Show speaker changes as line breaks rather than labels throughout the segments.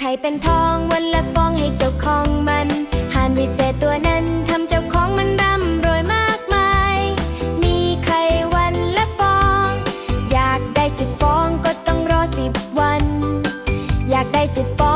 ไข่เป็นทองวันละฟองให้เจ้าของมันหานวิเศษตัวนั้นทำเจ้าของมันร่ำรวยมากมาย มีไข่วันละฟอง อยากได้สิบฟองก็ต้องรอสิบวัน อยากได้สิบฟอง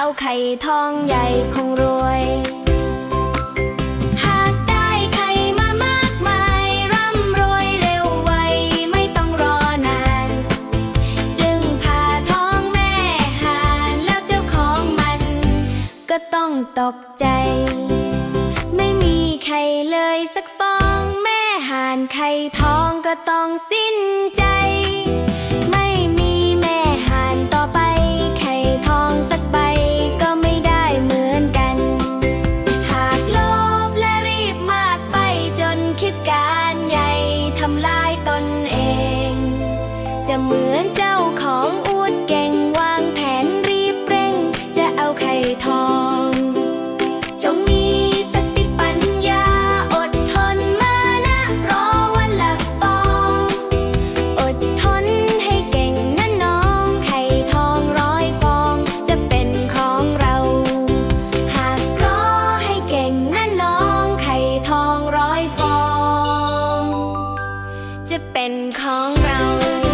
เอาไข่ทองใหญ่คงรวย หากได้ไข่มามากมายร่ำรวยเร็วไวไม่ต้องรอนาน จึงพาท้องแม่หานแล้วเจ้าของมัน ก็ต้องตกใจ ไม่มีไข่เลยสักฟอง แม่หานไข่ทองก็ต้องสิ้นใจำลา เป็นของเรา